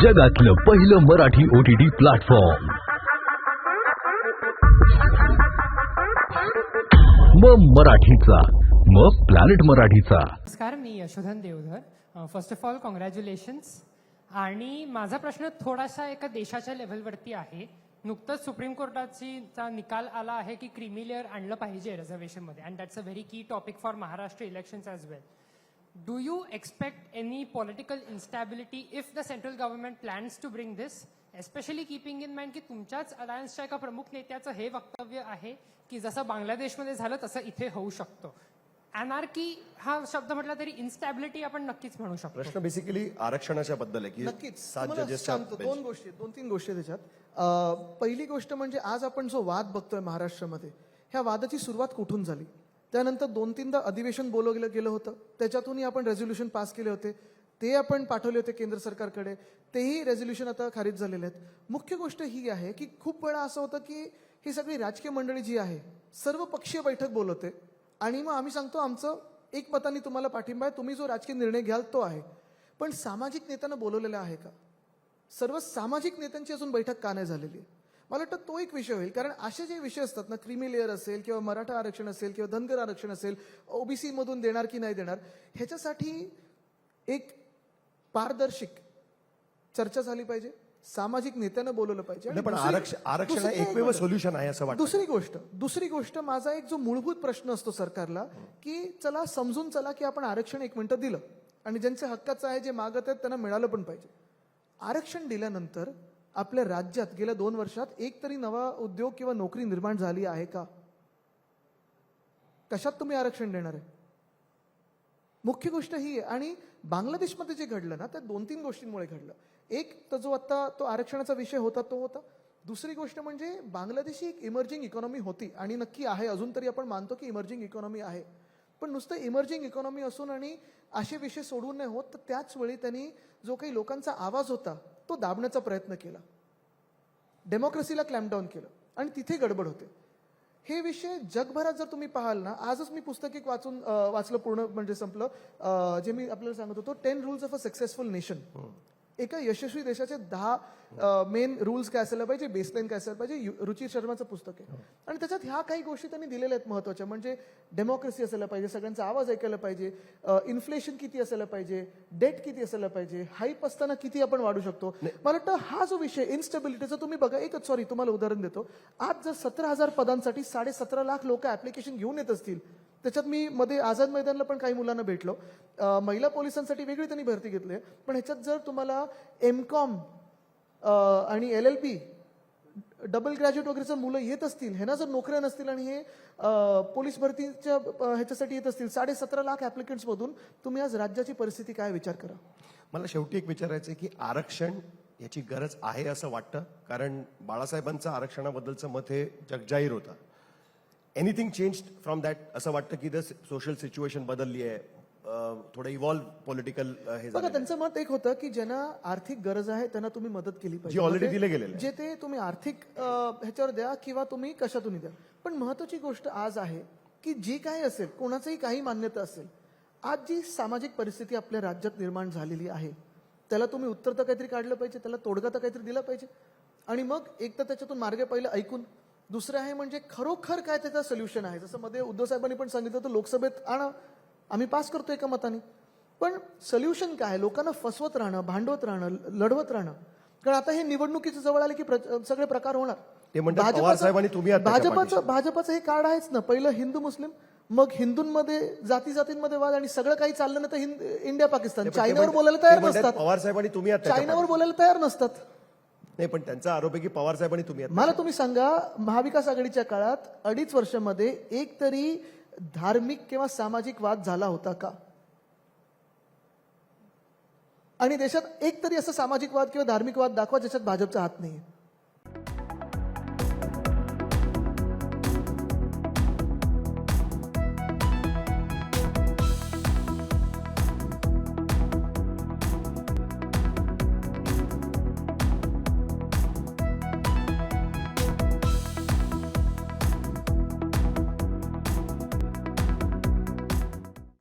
जगातलं पहिलं Marathi O T platform मग मराठीचा मग प्लॅनेट मराठीचा. नमस्कार मी Yashodhan Deodhar. First of all congratulations आणि माझा प्रश्न थोडासा एका देशाच्या लेव्हलवरती आहे. नुकतंच सुप्रीम कोर्टाची चा निकाल आला आहे की क्रिमी लेअर आणलं पाहिजे रिझर्वेशनमध्ये and that's a very key topic for Maharashtra elections as well do you expect any political instability if the central government plans to bring this especially keeping in mind की तुमच्याच अलायन्सच्या एका प्रमुख नेत्याचं हे वक्तव्य आहे की जसं बांगलादेशमध्ये झालं तसं इथे होऊ शकतं. अनार्की हा शब्द म्हटला तरी इन्स्टॅबिलिटी आपण नक्कीच म्हणू शकतो. प्रश्न बेसिकली आरक्षणाच्या बद्दल आहे की नक्कीच. सात तुम्हाला जजेसच्या सांगतो दोन गोष्टी दोन तीन गोष्टी त्याच्यात. अं, पहिली गोष्ट म्हणजे आज आपण जो वाद बघतोय महाराष्ट्रामध्ये ह्या वादाची सुरुवात कुठून झाली? त्यानंतर दोन तीनदा अधिवेशन बोलवलं गेलं होतं. त्याच्यातूनही आपण रेझोल्युशन पास केले होते. ते आपण पाठवले होते केंद्र सरकारकडे. तेही रेझोल्युशन आता खारिज झालेले आहेत. मुख्य गोष्ट ही आहे की खूप वेळा असं होतं की ही सगळी राजकीय मंडळी जी आहे सर्व पक्षीय बैठक बोलवते. आणि मग आम्ही सांगतो आमचं एक मताने तुम्हाला पाठिंबा आहे. तुम्ही जो राजकीय निर्णय घ्याल तो आहे. पण सामाजिक नेत्यांना बोलवलेलं आहे का? सर्व सामाजिक नेत्यांची अजून बैठक का नाही झालेली आहे? मला वाटतं तो एक विषय होईल. कारण असे जे विषय असतात ना क्रिमी लेअर असेल किंवा मराठा आरक्षण असेल किंवा धनगर आरक्षण असेल ओबीसी मधून देणार की नाही देणार ह्याच्यासाठी एक पारदर्शक चर्चा झाली पाहिजे. सामाजिक नेत्यांना बोलवलं पाहिजे. पण आरक्षण एकमेव सोल्युशन आहे असं वाटतं. दुसरी गोष्ट दुसरी गोष्ट माझा एक जो मूलभूत प्रश्न असतो सरकारला की चला समजून चला की आपण आरक्षण एक मिनिटं दिलं. आणि ज्यांचे हक्काचं आहे जे मागत आहेत त्यांना मिळालं पण पाहिजे. आरक्षण दिल्यानंतर आपल्या राज्यात गेल्या दोन वर्षात एक तरी नवा उद्योग किंवा नोकरी निर्माण झाली आहे का? कशात तुम्ही आरक्षण देणार आहे? मुख्य गोष्ट ही आहे. आणि बांगलादेशमध्ये जे घडलं ना त्या दोन तीन गोष्टींमुळे घडलं. एक तर जो आत्ता तो आरक्षणाचा विषय होता तो होता. दुसरी गोष्ट म्हणजे बांगलादेश ही एक इमर्जिंग इकॉनॉमी होती. आणि नक्की आहे अजून तरी आपण मानतो की इमर्जिंग इकॉनॉमी आहे. पण नुसतं इमर्जिंग इकॉनॉमी असून आणि असे विषय सोडून नाही होत तर त्याच वेळी त्यांनी जो काही लोकांचा आवाज होता तो दाबण्याचा प्रयत्न केला. डेमोक्रेसीला क्लॅम्पडाऊन केलं. आणि तिथे गडबड होते. हे विषय जगभरात जर तुम्ही पाहाल ना आजच मी पुस्तक एक वाचून वाचलं पूर्ण म्हणजे संपलं. जे मी आपल्याला सांगत होतो ten rules of a successful nation एका यशस्वी देशाचे दहा मेन रूल्स काय असायला पाहिजे बेसलाईन काय असायला पाहिजे रुचिर शर्माचं पुस्तक आहे. आणि त्याच्यात ह्या काही गोष्टी त्यांनी दिलेल्या आहेत महत्त्वाच्या म्हणजे डेमोक्रेसी असायला पाहिजे सगळ्यांचा आवाज ऐकायला पाहिजे इन्फ्लेशन किती असायला पाहिजे डेट किती असायला पाहिजे हाईप असताना किती आपण वाढू शकतो. मला वाटतं हा जो विषय इन्स्टेबिलिटीचा तुम्ही बघा एकच सॉरी तुम्हाला उदाहरण देतो. आज जर सतरा हजार पदांसाठी साडे सतरा लाख लोक ऍप्लिकेशन घेऊन येत असतील त्याच्यात मी मध्ये आझाद मैदानला पण काही मुलांना भेटलो. महिला पोलिसांसाठी वेगळी त्यांनी भरती घेतली आहे. पण ह्याच्यात जर तुम्हाला एम कॉम आणि L L B double graduate वगैरेचं मुलं येत असतील ह्यांना जर नोकऱ्या नसतील आणि हे पोलीस भरतीच्या ह्याच्यासाठी येत असतील साडे सतरा लाख ॲप्लिकंट्समधून तुम्ही आज राज्याची परिस्थिती काय विचार करा? मला शेवटी एक विचारायचं आहे की आरक्षण याची गरज आहे असं वाटतं? कारण बाळासाहेबांचं आरक्षणाबद्दलचं मत हे जगजाहीर होतं. एनिथिंग चेंज फ्रॉम दॅट असं वाटतं की द सोशल सिच्युएशन बदलली आहे. थोडं इव्हॉल्व पॉलिटिकल हे बघा त्यांचं मत एक होतं की ज्यांना आर्थिक गरज आहे त्यांना तुम्ही मदत केली जी already म्हणजे दिलं आहे. जे ते तुम्ही आर्थिक ह्याच्यावर द्या किंवा तुम्ही कशातूनही द्या. पण महत्वाची गोष्ट आज आहे की जी काही असेल कोणाचंही काही मान्यता असेल आज जी सामाजिक परिस्थिती आपल्या राज्यात निर्माण झालेली आहे त्याला तुम्ही उत्तर तर काहीतरी काढलं पाहिजे त्याला तोडगा तर काहीतरी दिला पाहिजे. आणि मग एक तर त्याच्यातून मार्ग पहिलं ऐकून दुसरं आहे म्हणजे खरोखर काय त्याचं सोल्युशन आहे? जसं मध्ये उद्धव साहेबांनी पण सांगितलं होतं लोकसभेत आणा आम्ही पास करतो एका मताने. पण सोल्युशन काय? लोकांना फसवत राहणं भांडवत राहणं लढवत राहणं. कारण आता हे निवडणुकीच्या जवळ आले की सगळे प्रकार होणार. भाजपाचं- भाजपाचं भाजपाचं हे कार्ड आहेच ना. पहिलं हिंदू मुस्लिम मग हिंदूंमध्ये जाती जातींमध्ये वाद आणि सगळं काही चाललं ना तर इंडिया पाकिस्तान. चायनावर बोलायला तयार नसतात. पवार साहेबांनी तुम्ही चायनावर बोलायला तयार नसतात. नाही पण त्यांचा आरोप आहे की पवार साहेबांनी तुम्ही मला तुम्ही सांगा महाविकास आघाडीच्या काळात अडीच वर्षामध्ये एक तरी धार्मिक किंवा सामाजिक वाद झाला होता का? आणि देशात एक तरी असं सामाजिक वाद किंवा धार्मिक वाद दाखवा ज्याच्यात भाजपचा हात नाहीये.